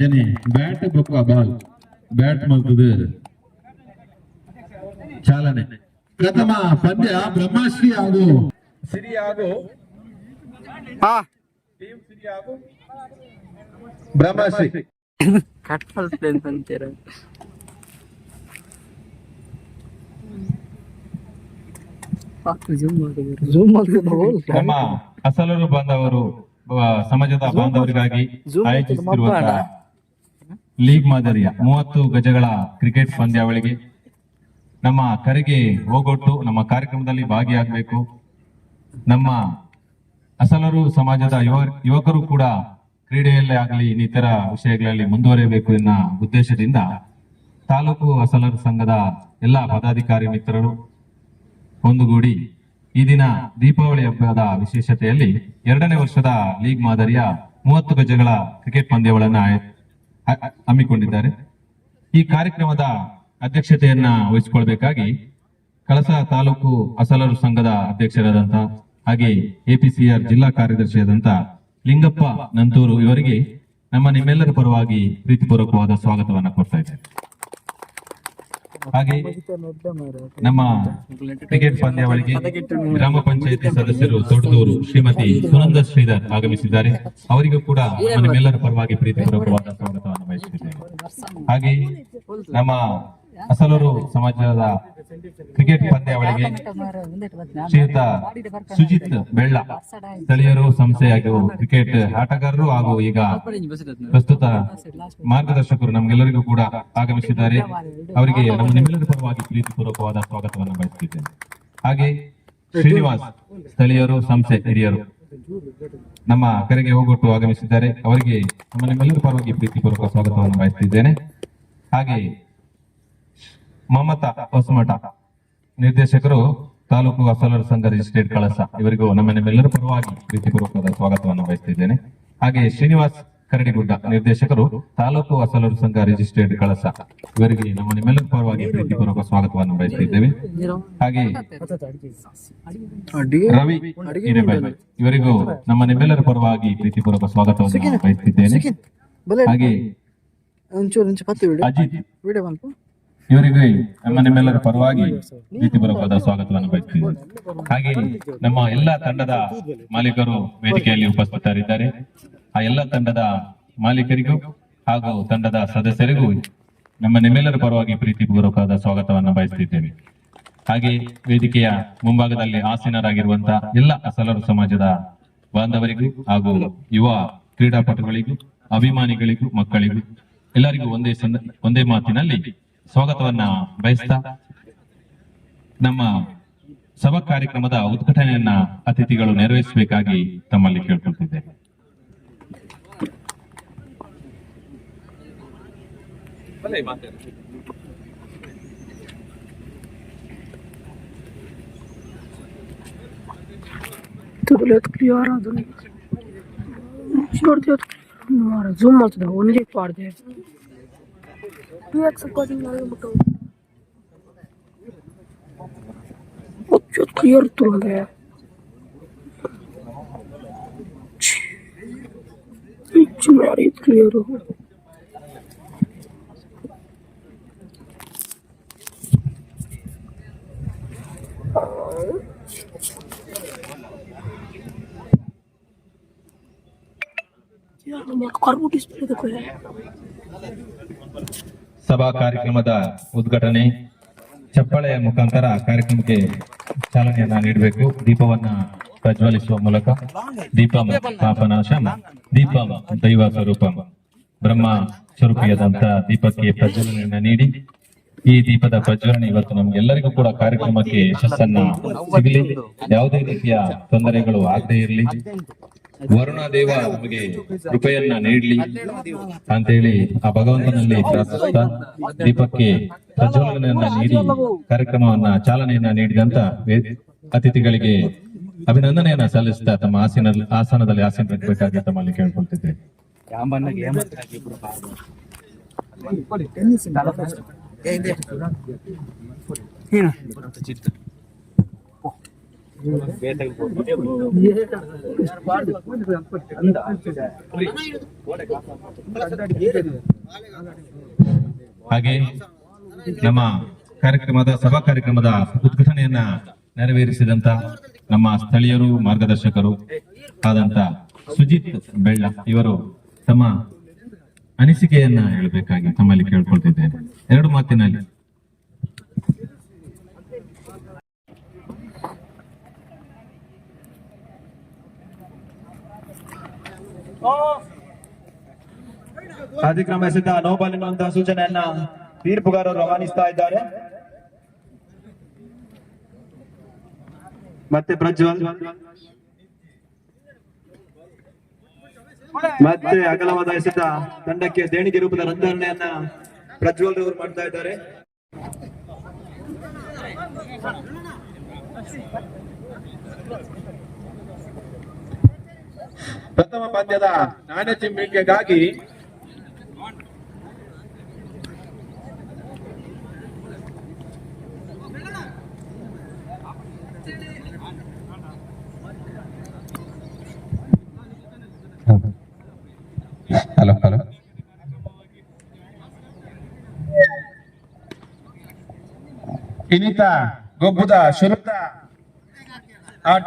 ಅಂಚನೆ ಬ್ಯಾಟ್ ಬೊಕ್ಕ ball. Bat ಮಲ್ತದು. ಚಾಲನೆ. ಪ್ರಥಮ ಪಂದ್ಯ ಬ್ರಹ್ಮಶ್ರೀ ಹಾಗೂ ಸಿರಿ ಹಾಗೂ ಟೀಮ್ ಸಿರಿ ಹಾಗೂ ಬ್ರಹ್ಮಶ್ರೀ. ಕಟ್ ಮಾಡ್ತೇನೆ ಅಂತೀರ. ನಮ್ಮ ಅಸಲರು ಬಾಂಧವರು ಆ, ಸಮಾಜದ ಬಾಂಧವರಿಗಾಗಿ ಆಯೋಜಿಸಿರುವಂತಹ. ಲೀಗ್ ಮಾದರಿಯ ಮೂವತ್ತು ಗಜಗಳ ಕ್ರಿಕೆಟ್ ಪಂದ್ಯಾವಳಿಗೆ ನಮ್ಮ ಕರೆಗೆ ಹೋಗೊಟ್ಟು, ನಮ್ಮ ಕಾರ್ಯಕ್ರಮದಲ್ಲಿ ಭಾಗಿಯಾಗಬೇಕು. ನಮ್ಮ ಅಸಲರು ಸಮಾಜದ ಯುವ, ಯುವಕರು ಕೂಡ ಕ್ರೀಡೆಯಲ್ಲೇ ಆಗಲಿ, ಇನ್ನಿತರ ವಿಷಯಗಳಲ್ಲಿ ಮುಂದುವರಿಯಬೇಕು ಎನ್ನ ಉದ್ದೇಶದಿಂದ ತಾಲೂಕು ಅಸಲರು ಸಂಘದ ಎಲ್ಲ ಪದಾಧಿಕಾರಿ ಮಿತ್ರರು ಒಂದುಗೂಡಿ ಈ ದಿನ ದೀಪಾವಳಿ ಹಬ್ಬದ ವಿಶೇಷತೆಯಲ್ಲಿ ಎರಡನೇ ವರ್ಷದ ಲೀಗ್ ಮಾದರಿಯ ಮೂವತ್ತು ಗಜಗಳ ಕ್ರಿಕೆಟ್ ಪಂದ್ಯಗಳನ್ನು ಹಮ್ಮಿಕೊಂಡಿದ್ದಾರೆ. ಈ ಕಾರ್ಯಕ್ರಮದ ಅಧ್ಯಕ್ಷತೆಯನ್ನ ವಹಿಸಿಕೊಳ್ಬೇಕಾಗಿ ಕಳಸ ತಾಲೂಕು ಅಸಲರು ಸಂಘದ ಅಧ್ಯಕ್ಷರಾದಂತ ಹಾಗೆ ಎಪಿಸಿಆರ್ ಜಿಲ್ಲಾ ಕಾರ್ಯದರ್ಶಿಯಾದಂತ ಲಿಂಗಪ್ಪ ನಂತೂರು ಇವರಿಗೆ ನಮ್ಮ ನಿಮ್ಮೆಲ್ಲರ ಪರವಾಗಿ ಪ್ರೀತಿಪೂರ್ವಕವಾದ ಸ್ವಾಗತವನ್ನ ಕೊಡ್ತಾ ಇದ್ದೇನೆ. ಹಾಗೆ ನಮ್ಮ ಕ್ರಿಕೆಟ್ ಪಂದ್ಯಾವಳಿಗೆ ಗ್ರಾಮ ಪಂಚಾಯತಿ ಸದಸ್ಯರು ದೊಡ್ಡದೂರು ಶ್ರೀಮತಿ ಸುನಂದ ಶ್ರೀಧರ್ ಆಗಮಿಸಿದ್ದಾರೆ. ಅವರಿಗೂ ಕೂಡ ನಮ್ಮೆಲ್ಲರ ಪರವಾಗಿ ಪ್ರೀತಿಪೂರ್ವಕವಾದ ಸ್ವಾಗತವನ್ನು ಬಯಸುತ್ತಿದ್ದೇನೆ ಹಾಗೆ ನಮ್ಮ ಅಸಲೂರು ಸಮಾಜದ ಕ್ರಿಕೆಟ್ ಪಂದ್ಯಾವಳಿಗೆ ಶ್ರೀಯುತ ಸುಜಿತ್ ಬೆಳ್ಳ. ಸ್ಥಳೀಯರು ಸಂಸ್ಥೆ ಹಾಗೂ ಕ್ರಿಕೆಟ್ ಆಟಗಾರರು ಹಾಗೂ ಈಗ ಪ್ರಸ್ತುತ ಮಾರ್ಗದರ್ಶಕರು ನಮ್ಗೆಲ್ಲರಿಗೂ ಕೂಡ ಆಗಮಿಸಿದ್ದಾರೆ. ಅವರಿಗೆ ನಮ್ಮ ನಿಮ್ಮೆಲ್ಲರ ಪರವಾಗಿ ಪ್ರೀತಿಪೂರ್ವಕವಾದ ಸ್ವಾಗತವನ್ನು ಬಯಸುತ್ತಿದ್ದೇನೆ ಹಾಗೆ ಶ್ರೀನಿವಾಸ್ ಸ್ಥಳೀಯರು ಸಂಸ್ಥೆ ಹಿರಿಯರು ನಮ್ಮ ಕರೆಗೆ ಹೋಗೊಟ್ಟು ಆಗಮಿಸಿದ್ದಾರೆ. ಅವರಿಗೆ ನಮ್ಮ ನಿಮ್ಮೆಲ್ಲರ ಪರವಾಗಿ ಪ್ರೀತಿಪೂರ್ವಕ ಸ್ವಾಗತವನ್ನು ಬಯಸುತ್ತಿದ್ದೇನೆ ಹಾಗೆ ಮಮತಾ ಹೊಸಮಠ. ನಿರ್ದೇಶಕರು ತಾಲೂಕು ಅಸಲರ ಸಂಘ ರಿಜಿಸ್ಟ್ರೇಟ್ ಕಳಸ. ಇವರಿಗೂ ನಮ್ಮ ನಿಮ್ಮೆಲ್ಲರ ಪರವಾಗಿ ಪ್ರೀತಿಪೂರ್ವಕವಾದ ಸ್ವಾಗತವನ್ನು ಬಯಸ್ತಿದ್ದೇನೆ. ಹಾಗೆ ಶ್ರೀನಿವಾಸ್ ಕರಡಿಗುಡ್ಡ ನಿರ್ದೇಶಕರು ತಾಲೂಕು ಅಸಲರು ಸಂಘ ರಿಜಿಸ್ಟ್ರೇಟ್ ಕಳಸ. ಇವರಿಗೆ ನಮ್ಮ ನಿಮ್ಮೆಲ್ಲರ ಪರವಾಗಿ ಪ್ರೀತಿಪೂರ್ವಕ ಸ್ವಾಗತವನ್ನು ಬಯಸ್ತಿದ್ದೇವೆ. ಹಾಗೆ ರವಿ ಇವರಿಗೂ ನಮ್ಮ ನಿಮ್ಮೆಲ್ಲರ ಪರವಾಗಿ ಪ್ರೀತಿಪೂರ್ವಕ ಸ್ವಾಗತವನ್ನು ಬಯಸ್ತಿದ್ದೇನೆ. ಹಾಗೆ ಅಜಿತ್ ಇವರಿಗೆ ನಮ್ಮ ನಿಮ್ಮೆಲ್ಲರ ಪರವಾಗಿ ನೀತಿಪೂರ್ವಕವಾದ ಸ್ವಾಗತವನ್ನು ಬಯಸ್ತೀವಿ ಹಾಗೆ ನಮ್ಮ ಎಲ್ಲಾ ತಂಡದ ಮಾಲೀಕರು ವೇದಿಕೆಯಲ್ಲಿ ಉಪಸ್ಥಿತರಿದ್ದಾರೆ. ಆ ಎಲ್ಲ ತಂಡದ ಮಾಲೀಕರಿಗೂ ಹಾಗೂ ತಂಡದ ಸದಸ್ಯರಿಗೂ ನಮ್ಮ ನಿಮ್ಮೆಲ್ಲರ ಪರವಾಗಿ ಪ್ರೀತಿಪೂರ್ವಕವಾದ ಸ್ವಾಗತವನ್ನು ಬಯಸ್ತಿದ್ದೇವೆ ಹಾಗೆ ವೇದಿಕೆಯ ಮುಂಭಾಗದಲ್ಲಿ ಆಸೀನರಾಗಿರುವಂತಹ ಎಲ್ಲ ಅಸಲರು ಸಮಾಜದ ಬಾಂಧವರಿಗೂ ಹಾಗೂ ಯುವ ಕ್ರೀಡಾಪಟುಗಳಿಗೂ, ಅಭಿಮಾನಿಗಳಿಗೂ, ಮಕ್ಕಳಿಗೂ ಎಲ್ಲರಿಗೂ ಒಂದೇ ಒಂದೇ ಮಾತಿನಲ್ಲಿ ಸ್ವಾಗತವನ್ನ ಬಯಸ್ತಾ ನಮ್ಮ ಸಭಾ ಕಾರ್ಯಕ್ರಮದ ಉದ್ಘಾಟನೆಯನ್ನ ಅತಿಥಿಗಳು ನೆರವೇರಿಸಬೇಕಾಗಿ ತಮ್ಮಲ್ಲಿ ಕೇಳ್ಕೊಳ್ತಿದ್ದೇನೆ. ಕ್ಲಿಯರ್ ಅದು ಜೂಮ್ ಮಾಡ್ತದೆ ಒಂದೇ ಪಾಡ್ದೆ टू एक्स अकॉर्डिंग वाले बताओ अच्छा क्लियर तो लग गया तुम्हारी क्लियर हो यार मैं कार्बो डिस्प्ले देखो यार ಸಭಾ ಕಾರ್ಯಕ್ರಮದ ಉದ್ಘಾಟನೆ, ಚಪ್ಪಳೆಯ ಮುಖಾಂತರ ಕಾರ್ಯಕ್ರಮಕ್ಕೆ ಚಾಲನೆಯನ್ನ ನೀಡಬೇಕು. ದೀಪವನ್ನ ಪ್ರಜ್ವಲಿಸುವ ಮೂಲಕ ದೀಪ ಪಾಪನಾಶ, ದೀಪ ದೈವ ಸ್ವರೂಪ ಬ್ರಹ್ಮ ಸ್ವರೂಪಿಯಾದಂತ ದೀಪಕ್ಕೆ ಪ್ರಜ್ವಲನೆಯನ್ನ ನೀಡಿ, ಈ ದೀಪದ ಪ್ರಜ್ವಲನೆ ಇವತ್ತು ನಮ್ಗೆಲ್ಲರಿಗೂ ಕೂಡ ಕಾರ್ಯಕ್ರಮಕ್ಕೆ ಯಶಸ್ಸನ್ನ ಸಿಗಲಿ. ಯಾವುದೇ ರೀತಿಯ ತೊಂದರೆಗಳು ಆಗದೆ ಇರಲಿ. ವರುಣ ದೇವ ನಮಗೆ ಕೃಪೆಯನ್ನ ಅಂತ ಹೇಳಿ ಆ ಭಗವಂತನಲ್ಲಿ ಪ್ರಾರ್ಥಿಸುತ್ತಾ ದೀಪಕ್ಕೆ ಪ್ರಜ್ವಲನೆಯನ್ನ ನೀಡಿ ಕಾರ್ಯಕ್ರಮವನ್ನ ಚಾಲನೆಯನ್ನ ನೀಡಿದಂತ ಅತಿಥಿಗಳಿಗೆ ಅಭಿನಂದನೆಯನ್ನ ಸಲ್ಲಿಸುತ್ತಾ ತಮ್ಮ ಆಸನ ಆಸನದಲ್ಲಿ ಆಸನ ಬೇಕಾಗಿ ತಮ್ಮಲ್ಲಿ ಕೇಳ್ಕೊಳ್ತಿದ್ದೇನೆ ಹಾಗೆ ನಮ್ಮ ಕಾರ್ಯಕ್ರಮದ, ಸಭಾ ಕಾರ್ಯಕ್ರಮದ ಉದ್ಘಾಟನೆಯನ್ನ ನೆರವೇರಿಸಿದಂತ ನಮ್ಮ ಸ್ಥಳೀಯರು, ಮಾರ್ಗದರ್ಶಕರು ಆದಂತ ಸುಜಿತ್ ಬೆಳ್ಳ ಇವರು ತಮ್ಮ ಅನಿಸಿಕೆಯನ್ನ ಹೇಳಬೇಕಾಗಿ ತಮ್ಮಲ್ಲಿ ಕೇಳ್ಕೊಳ್ತಿದ್ದೇನೆ. ಎರಡು ಮಾತಿನಲ್ಲಿ. ಅತಿಕ್ರಮಿಸಿದ ನೋಬಲ್ ಎನ್ನುವಂತಹ ಸೂಚನೆಯನ್ನ ತೀರ್ಪುಗಾರರು ರವಾನಿಸ್ತಾ ಇದ್ದಾರೆ. ಮತ್ತೆ ಪ್ರಜ್ವಲ್. ಮತ್ತೆ ಅಗಲವಾದ ಎಸೆತ ತಂಡಕ್ಕೆ ದೇಣಿಗೆ ರೂಪದ ರಂಧರಣೆಯನ್ನ ಪ್ರಜ್ವಲ್ ರವರು ಮಾಡ್ತಾ ಇದ್ದಾರೆ. ಪ್ರಥಮ ಪಂದ್ಯದ ನಾಣ್ಯ ಚಿಮ್ಮಿಕೆಗಾಗಿ ಹಲೋ ಹಲೋ. ಇನಿತ ಗೊಬ್ಬುದ ಶುರುತ. ಆಟ.